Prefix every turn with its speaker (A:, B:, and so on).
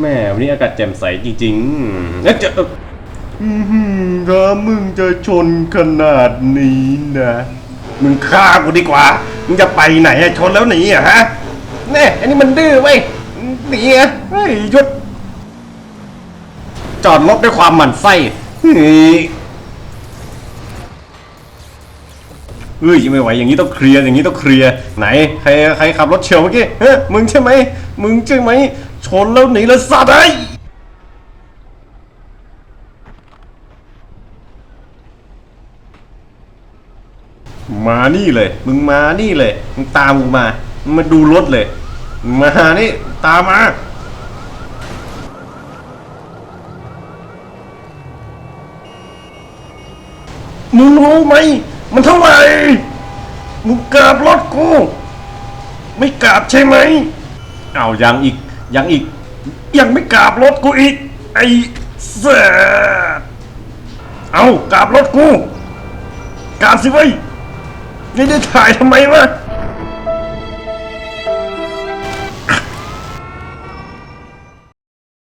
A: แม่วันนี้อากาศแจ่มใสจริงๆแล้วจะอือหือถ้ามึงจะชนขนาดนี้นะ มึงฆ่ากูดีกว่า มึงจะไปไหนอะชนแล้วหนีอะฮะแน่อันนี้มันดื้อเว้ยหนีอะเฮ้ยหยุด จอดรถด้วยความหมั่นไส้เฮ้ยเฮ้ยไม่ไหวอย่างนี้ต้องเคลียร์อย่างนี้ต้องเคลียร์ไหนใครใครขับรถเฉียวเมื่อกี้เฮ้ยมึงใช่ไหมมึงใช่ไหม ชนแล้วหนีแล้วสัตว์ไอ้มานี่เลย มึงมานี่เลย มึงตามกูมา มึงมาดูรถเลยมานี่ ตามมา มึงรู้ไหม มันเท่าไหร่ มึงกราบรถกู ไม่กราบใช่ไหม เอาวยังอีก ยังอีก ยังไม่กราบรถกูอีก ไอ้เสดเอากราบรถกูกราบสิเว้ยนี่ได้ถ่ายทำไมวะ